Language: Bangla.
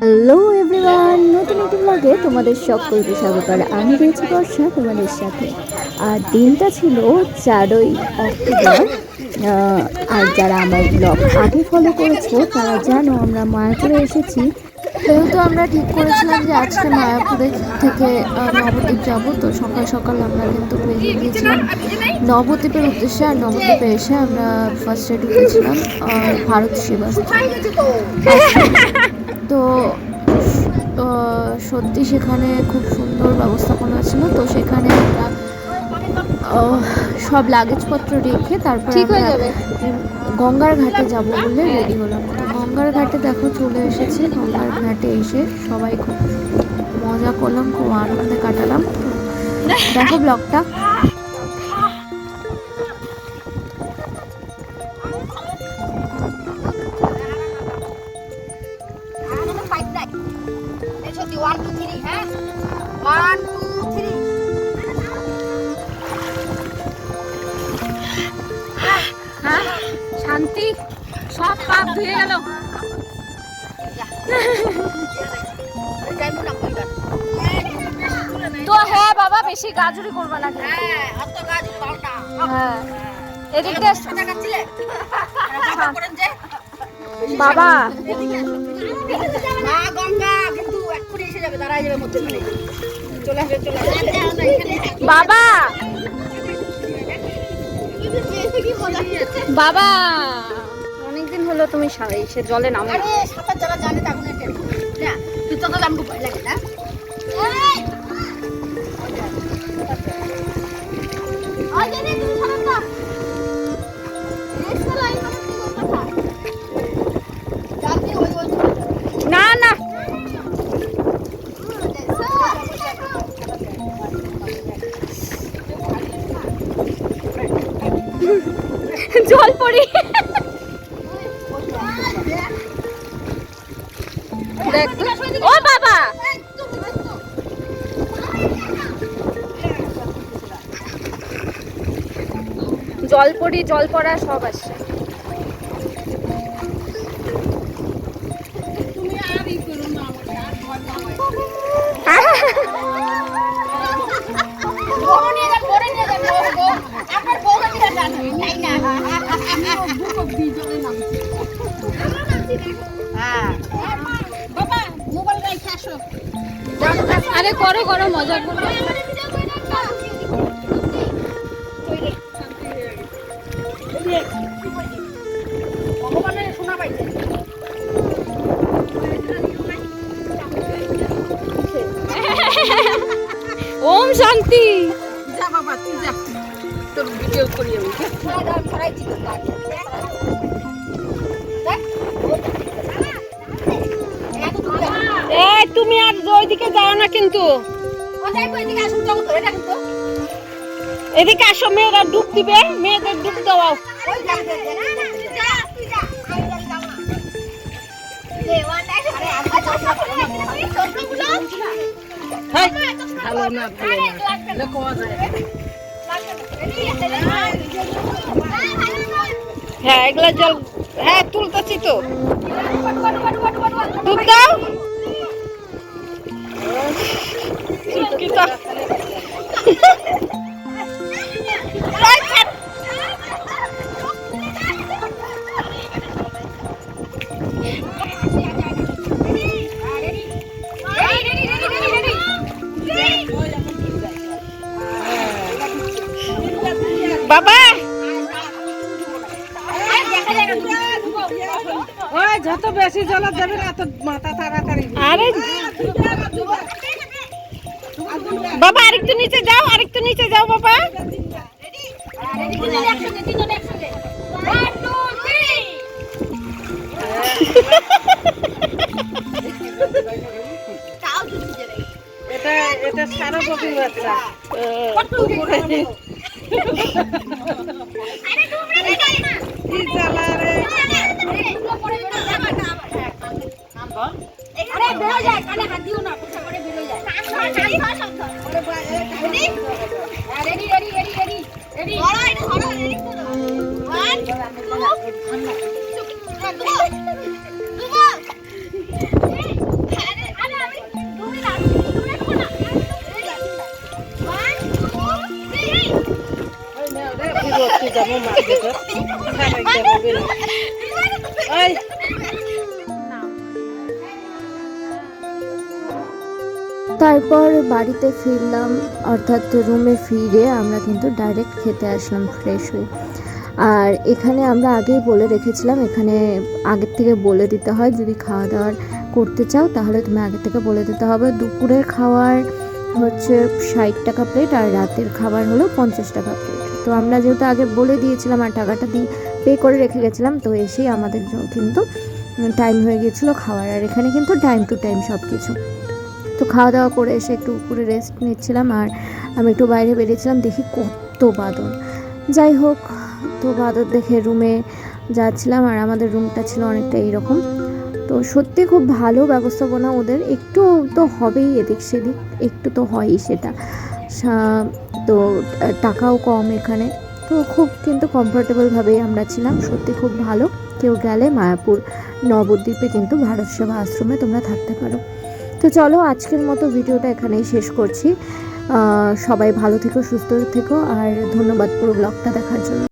হ্যালো এভরিওয়ান নতুন একটি ব্লগে তোমাদের সকলকে স্বাগত। আর আমি রয়েছি বর্ষা তোমাদের সাথে। আর দিনটা ছিল চারই অক্টোবর। আর যারা আমার ব্লগ আগে ফলো করেছ তারা জানো আমরা মায়াপুরে এসেছি। যেহেতু আমরা ঠিক করেছিলাম যে আজকে মায়াপুরে থেকে নবদ্বীপ যাব তো সকাল সকাল আমরা কিন্তু বেরিয়ে গিয়েছিলাম। নবদ্বীপের উদ্দেশ্যে আর নবদ্বীপে এসে আমরা ফার্স্টে ঢুকেছিলাম ভারত সেবাশ্রম। তো সত্যি সেখানে খুব সুন্দর ব্যবস্থাপনা ছিল। তো সেখানে আমরা সব লাগেজপত্র রেখে তারপর ঠিক হয়ে যাবে। গঙ্গার ঘাটে যাব বলে রেডি হলাম। তো গঙ্গার ঘাটে দেখো চলে এসেছি। গঙ্গার ঘাটে এসে সবাই খুব মজা করলাম খুব আনন্দে কাটালাম। দেখো ব্লগটা। ওয়ান টু থ্রি হ্যাঁ ওয়ান টু থ্রি হ্যাঁ? শান্তি? সব পাপ ধুয়ে গেল। তো হ্যাঁ বাবা বেশি গাজুরি করবে না হ্যাঁ। এদিকটা বাবা। মা গঙ্গা। এসে যাবে দাঁড়ায় যাবে মধ্যখানে। চলে আসবে চলে আসবে। বাবা! বাবা! অনেকদিন হলো তুমি এসে সে জলে নামো। সাঁতার যারা জানে তখন তুই তো তাহলে আমাকে ভয় লাগে না। ও বাবা! জল পড়ি জল পড়া সব আসছে। আরে করো করো মজা করো। ভগবানের শোনা পাইছে ওম শান্তি। যা বাবা তুই যা। তোর ভিডিও করি ওইদিকে যাও না কিন্তু এদিকে আসো মেয়েরা ডুব দিবে মেয়েদের ডুব দেওয়াও ভালো না হ্যাঁ এগুলা জল হ্যাঁ তুলতেছি তো ডুব দাও কি তো ওই যত বেশি জল দেবে না তত মাথা তাড়াতাড়ি। আরে বাবা আরেকটু নিচে যাও আরেকটু নিচে যাও বাবা। এটা এটা সারা বগির বাচ্চা। কি জ্বালা। যায় কানে হাত দিও না পোশাক করে বেরো তারপর বাড়িতে ফিরলাম, অর্থাৎ রুমে ফিরে আমরা কিন্তু ডাইরেক্ট খেতে আসলাম ফ্রেশ হয়ে। আর এখানে আমরা আগেই বলে রেখেছিলাম, এখানে আগের থেকে বলে দিতে হয়, যদি খাওয়া দাওয়ার করতে চাও তাহলে তুমি আগে থেকে বলে দিতে হবে। দুপুরের খাওয়ার হচ্ছে ষাট টাকা প্লেট আর রাতের খাবার হলো পঞ্চাশ টাকা প্লেট তো আমরা যেহেতু আগে বলে দিয়েছিলাম আর টাকাটা দিয়ে পে করে রেখে গেছিলাম, তো এসেই আমাদের কিন্তু টাইম হয়ে গিয়েছিল খাওয়ার। আর এখানে কিন্তু টাইম টু টাইম সব কিছু তো খাওয়া দাওয়া করে এসে একটু উপরে রেস্ট নিচ্ছিলাম আর আমি একটু বাইরে বেরিয়েছিলাম, দেখি কত বাদর যাই হোক, তো বাদর দেখে রুমে যাচ্ছিলাম আর আমাদের রুমটা ছিল অনেকটা এইরকম। তো সত্যি খুব ভালো ব্যবস্থাপনা ওদের, একটু তো হবেই এদিক সেদিক, একটু তো হয়ই সেটা। তো টাকাও কম এখানে। তো খুব কিন্তু কমফোর্টেবলভাবেই আমরা ছিলাম, সত্যি খুব ভালো। কেউ গেলে মায়াপুর নবদ্বীপে কিন্তু ভারত সেবা আশ্রমে তোমরা থাকতে পারো। তো চলো, আজকের মতো ভিডিওটা এখানেই শেষ করছি। সবাই ভালো থেকো, সুস্থ থেকো, আর ধন্যবাদ পুরো ব্লগটা দেখার জন্য।